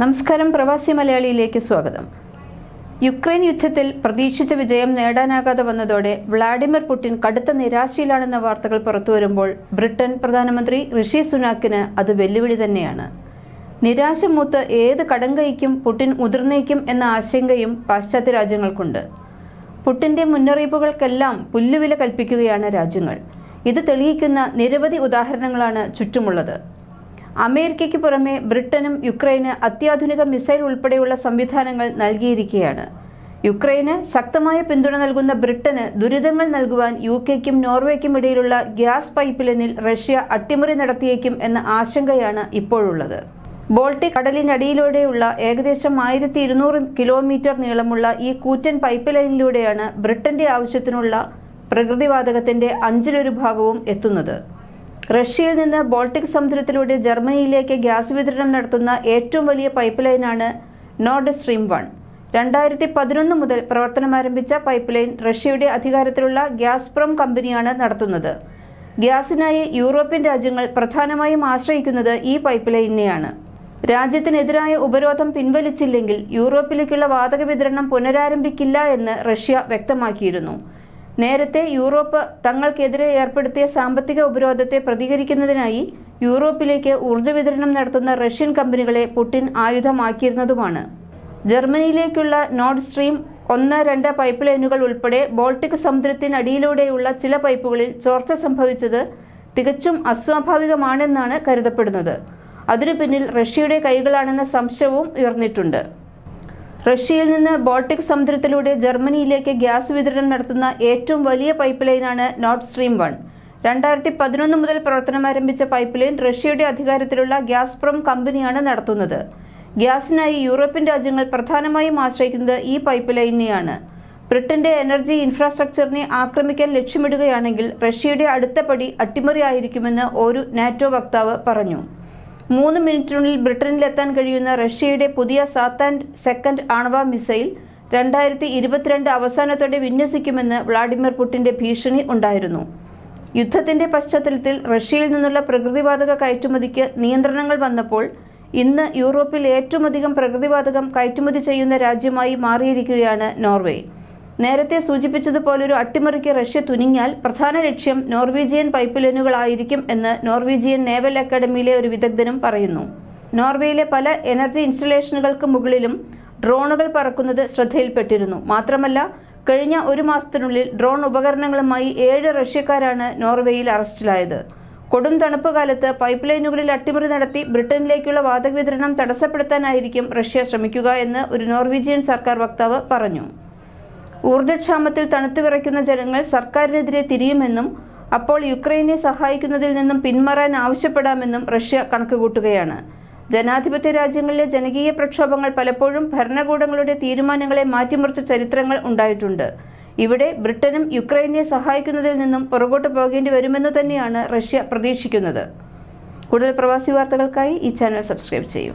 നമസ്കാരം പ്രവാസി മലയാളിയിലേക്ക് സ്വാഗതം. യുക്രൈൻ യുദ്ധത്തിൽ പ്രതീക്ഷിച്ച വിജയം നേടാനാകാതെ വന്നതോടെ വ്ളാഡിമിർ പുടിൻ കടുത്ത നിരാശയിലാണെന്ന വാർത്തകൾ പുറത്തുവരുമ്പോൾ ബ്രിട്ടൻ പ്രധാനമന്ത്രി ഋഷി സുനാക്കിന് അത് വെല്ലുവിളി തന്നെയാണ്. നിരാശ മൂത്ത് ഏത് കടങ്കയ്ക്കും പുടിൻ മുതിർന്നേക്കും എന്ന ആശങ്കയും പാശ്ചാത്യ രാജ്യങ്ങൾക്കുണ്ട്. പുടിന്റെ മുന്നറിയിപ്പുകൾക്കെല്ലാം പുല്ലുവില കൽപ്പിക്കുകയാണ് രാജ്യങ്ങൾ. ഇത് തെളിയിക്കുന്ന നിരവധി ഉദാഹരണങ്ങളാണ് ചുറ്റുമുള്ളത്. അമേരിക്കയ്ക്ക് പുറമെ ബ്രിട്ടനും യുക്രൈന് അത്യാധുനിക മിസൈൽ ഉൾപ്പെടെയുള്ള സംവിധാനങ്ങൾ നൽകിയിരിക്കുകയാണ്. യുക്രൈന് ശക്തമായ പിന്തുണ നൽകുന്ന ബ്രിട്ടന് ദുരിതങ്ങൾ നൽകുവാൻ യു കെക്കും നോർവേക്കും ഇടയിലുള്ള ഗ്യാസ് പൈപ്പ് ലൈനിൽ റഷ്യ അട്ടിമറി നടത്തിയേക്കും എന്ന ആശങ്കയാണ് ഇപ്പോഴുള്ളത്. ബോൾട്ടിക് കടലിനടിയിലൂടെയുള്ള ഏകദേശം ആയിരത്തി ഇരുന്നൂറ് കിലോമീറ്റർ നീളമുള്ള ഈ കൂറ്റൻ പൈപ്പ് ലൈനിലൂടെയാണ് ബ്രിട്ടന്റെ ആവശ്യത്തിനുള്ള പ്രകൃതിവാതകത്തിന്റെ അഞ്ചിലൊരു ഭാഗവും എത്തുന്നത്. റഷ്യയിൽ നിന്ന് ബോൾട്ടിക് സമുദ്രത്തിലൂടെ ജർമ്മനിയിലേക്ക് ഗ്യാസ് വിതരണം നടത്തുന്ന ഏറ്റവും വലിയ പൈപ്പ് ലൈനാണ് നോർഡ് സ്ട്രീം വൺ രണ്ടായിരത്തി പതിനൊന്ന് മുതൽ പ്രവർത്തനം ആരംഭിച്ച പൈപ്പ് ലൈൻ റഷ്യയുടെ അധികാരത്തിലുള്ള ഗ്യാസ്പ്രോം കമ്പനിയാണ് നടത്തുന്നത്. ഗ്യാസിനായി യൂറോപ്യൻ രാജ്യങ്ങൾ പ്രധാനമായും ആശ്രയിക്കുന്നത് ഈ പൈപ്പ് ലൈനിനെയാണ് രാജ്യത്തിനെതിരായ ഉപരോധം പിൻവലിച്ചില്ലെങ്കിൽ യൂറോപ്പിലേക്കുള്ള വാതക വിതരണം പുനരാരംഭിക്കില്ല എന്ന് റഷ്യ വ്യക്തമാക്കിയിരുന്നു. നേരത്തെ യൂറോപ്പ് തങ്ങൾക്കെതിരെ ഏർപ്പെടുത്തിയ സാമ്പത്തിക ഉപരോധത്തെ പ്രതികരിക്കുന്നതിനായി യൂറോപ്പിലേക്ക് ഊർജ വിതരണം നടത്തുന്ന റഷ്യൻ കമ്പനികളെ പുടിൻ ആയുധമാക്കിയിരുന്നതുമാണ്. ജർമ്മനിയിലേക്കുള്ള നോർഡ് സ്ട്രീം ഒന്ന് രണ്ട് പൈപ്പ് ലൈനുകൾ ഉൾപ്പെടെ ബോൾട്ടിക് സമുദ്രത്തിനടിയിലൂടെയുള്ള ചില പൈപ്പുകളിൽ ചോർച്ച സംഭവിച്ചത് തികച്ചും അസ്വാഭാവികമാണെന്നാണ് കരുതപ്പെടുന്നത്. അതിനു പിന്നിൽ റഷ്യയുടെ കൈകളാണെന്ന സംശയവും ഉയർന്നിട്ടുണ്ട്. റഷ്യയിൽ നിന്ന് ബോൾട്ടിക് സമുദ്രത്തിലൂടെ ജർമ്മനിയിലേക്ക് ഗ്യാസ് വിതരണം നടത്തുന്ന ഏറ്റവും വലിയ പൈപ്പ് ലൈനാണ് നോർത്ത് സ്ട്രീം വൺ. രണ്ടായിരത്തി പതിനൊന്ന് മുതൽ പ്രവർത്തനം ആരംഭിച്ച പൈപ്പ് ലൈൻ റഷ്യയുടെ അധികാരത്തിലുള്ള ഗ്യാസ് ഗ്യാസ്പ്രോം കമ്പനിയാണ് നടത്തുന്നത്. ഗ്യാസിനായി യൂറോപ്യൻ രാജ്യങ്ങൾ പ്രധാനമായും ആശ്രയിക്കുന്നത് ഈ പൈപ്പ് ലൈനിനെയാണ് ബ്രിട്ടന്റെ എനർജി ഇൻഫ്രാസ്ട്രക്ചറിനെ ആക്രമിക്കാൻ ലക്ഷ്യമിടുകയാണെങ്കിൽ റഷ്യയുടെ അടുത്ത പടി അട്ടിമറിയായിരിക്കുമെന്ന് ഒരു നാറ്റോ വക്താവ് പറഞ്ഞു. മൂന്ന് മിനിറ്റിനുള്ളിൽ ബ്രിട്ടനിലെത്താൻ കഴിയുന്ന റഷ്യയുടെ പുതിയ സാത്താൻ സെക്കൻഡ് ആണവ മിസൈൽ രണ്ടായിരത്തി ഇരുപത്തിരണ്ട് അവസാനത്തോടെ വിന്യസിക്കുമെന്ന് വ്ളാഡിമിർ പുടിന്റെ ഭീഷണി ഉണ്ടായിരുന്നു. യുദ്ധത്തിന്റെ പശ്ചാത്തലത്തിൽ റഷ്യയിൽ നിന്നുള്ള പ്രകൃതിവാതക കയറ്റുമതിക്ക് നിയന്ത്രണങ്ങൾ വന്നപ്പോൾ ഇന്ന് യൂറോപ്പിൽ ഏറ്റവും അധികം പ്രകൃതിവാതകം കയറ്റുമതി ചെയ്യുന്ന രാജ്യമായി മാറിയിരിക്കുകയാണ് നോർവേ. നേരത്തെ സൂചിപ്പിച്ചതുപോലൊരു അട്ടിമറിക്ക് റഷ്യ തുനിഞ്ഞാൽ പ്രധാന ലക്ഷ്യം നോർവീജിയൻ പൈപ്പ് ലൈനുകളായിരിക്കും എന്ന് നോർവീജിയൻ നേവൽ അക്കാദമിയിലെ ഒരു വിദഗ്ധനും പറയുന്നു. നോർവേയിലെ പല എനർജി ഇൻസ്റ്റലേഷനുകൾക്ക് മുകളിലും ഡ്രോണുകൾ പറക്കുന്നത് ശ്രദ്ധയിൽപ്പെട്ടിരുന്നു. മാത്രമല്ല കഴിഞ്ഞ ഒരു മാസത്തിനുള്ളിൽ ഡ്രോൺ ഉപകരണങ്ങളുമായി ഏഴ് റഷ്യക്കാരാണ് നോർവേയിൽ അറസ്റ്റിലായത്. കൊടും തണുപ്പ് കാലത്ത് പൈപ്പ് ലൈനുകളിൽ അട്ടിമറി നടത്തി ബ്രിട്ടനിലേക്കുള്ള വാതക വിതരണം തടസ്സപ്പെടുത്താനായിരിക്കും റഷ്യ ശ്രമിക്കുക എന്ന് ഒരു നോർവീജിയൻ സർക്കാർ വക്താവ് പറഞ്ഞു. ഊർജക്ഷാമത്തിൽ തണുത്തു വിറയ്ക്കുന്ന ജനങ്ങൾ സർക്കാരിനെതിരെ തിരിയുമെന്നും അപ്പോൾ യുക്രൈനെ സഹായിക്കുന്നതിൽ നിന്നും പിന്മാറാൻ ആവശ്യപ്പെടാമെന്നും റഷ്യ കണക്കുകൂട്ടുകയാണ്. ജനാധിപത്യ രാജ്യങ്ങളിലെ ജനകീയ പ്രക്ഷോഭങ്ങൾ പലപ്പോഴും ഭരണകൂടങ്ങളുടെ തീരുമാനങ്ങളെ മാറ്റിമറിച്ച ചരിത്രങ്ങൾ ഉണ്ടായിട്ടുണ്ട്. ഇവിടെ ബ്രിട്ടനും യുക്രൈനെ സഹായിക്കുന്നതിൽ നിന്നും പുറകോട്ട് പോകേണ്ടി വരുമെന്ന് തന്നെയാണ് റഷ്യ പ്രതീക്ഷിക്കുന്നത്. കൂടുതൽ പ്രവാസി വാർത്തകൾക്കായി ഈ ചാനൽ സബ്സ്ക്രൈബ് ചെയ്യൂ.